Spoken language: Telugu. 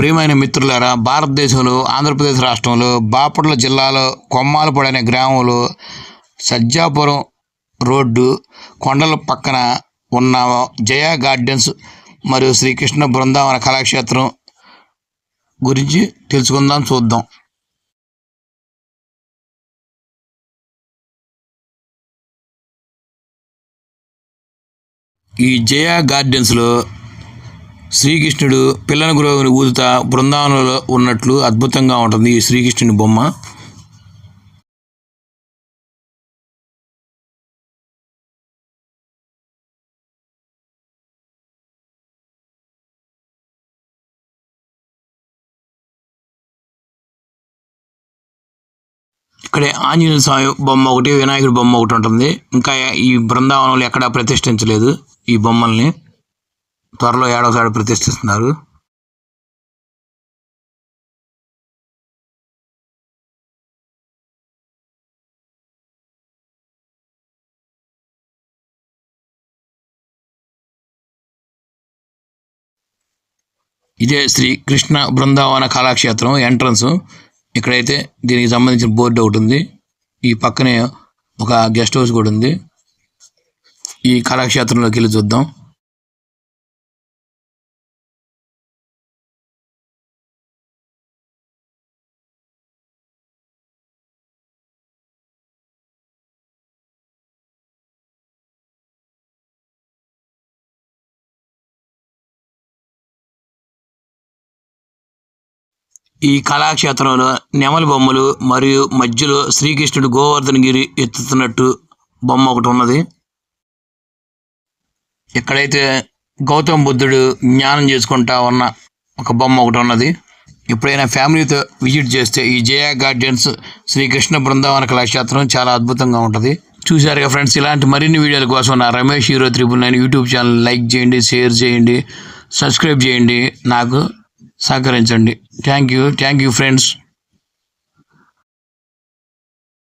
ప్రియమైన మిత్రులారా భారతదేశంలో ఆంధ్రప్రదేశ్ రాష్ట్రంలో బాపట్ల జిల్లాలో కొమ్మాలపూడి అనే గ్రామంలో సజ్జాపురం రోడ్డు కొండల పక్కన ఉన్న జయ గార్డెన్స్ మరియు శ్రీకృష్ణ బృందావన కళాక్షేత్రం గురించి తెలుసుకుందాం చూద్దాం. ఈ జయ గార్డెన్స్లో శ్రీకృష్ణుడు పిల్లన గురువుని ఊదుతా బృందావనంలో ఉన్నట్లు అద్భుతంగా ఉంటుంది ఈ శ్రీకృష్ణుని బొమ్మ. ఇక్కడే ఆంజనేయ స్వామి బొమ్మ ఒకటి వినాయకుడి బొమ్మ ఒకటి ఉంటుంది. ఇంకా ఈ బృందావనంలో ఎక్కడా ప్రతిష్ఠించలేదు ఈ బొమ్మల్ని. త్వరలో ఏడవసారి ప్రతిష్ఠిస్తున్నారు. ఇదే శ్రీ కృష్ణ బృందావన కళాక్షేత్రం ఎంట్రన్స్. ఇక్కడైతే దీనికి సంబంధించిన బోర్డు ఒకటి ఉంది. ఈ పక్కనే ఒక గెస్ట్ హౌస్ కూడా ఉంది. ఈ కళాక్షేత్రంలోకి వెళ్ళి చూద్దాం. ఈ కళాక్షేత్రంలో నెమలి బొమ్మలు మరియు మధ్యలో శ్రీకృష్ణుడు గోవర్ధనగిరి ఎత్తుతున్నట్టు బొమ్మ ఒకటి ఉన్నది. ఇక్కడైతే గౌతమ బుద్ధుడు జ్ఞానం చేసుకుంటా ఉన్న ఒక బొమ్మ ఒకటి ఉన్నది. ఎప్పుడైనా ఫ్యామిలీతో విజిట్ చేస్తే ఈ జయ గార్డెన్స్ శ్రీకృష్ణ బృందావన కళాక్షేత్రం చాలా అద్భుతంగా ఉంటుంది. చూశారుగా ఫ్రెండ్స్ ఇలాంటి మరిన్ని వీడియోల కోసం నా Ramesh hero triple nine YouTube channel like చేయండి షేర్ చేయండి సబ్స్క్రైబ్ చేయండి. నాకు సహకరించండి. Thank you thank you friends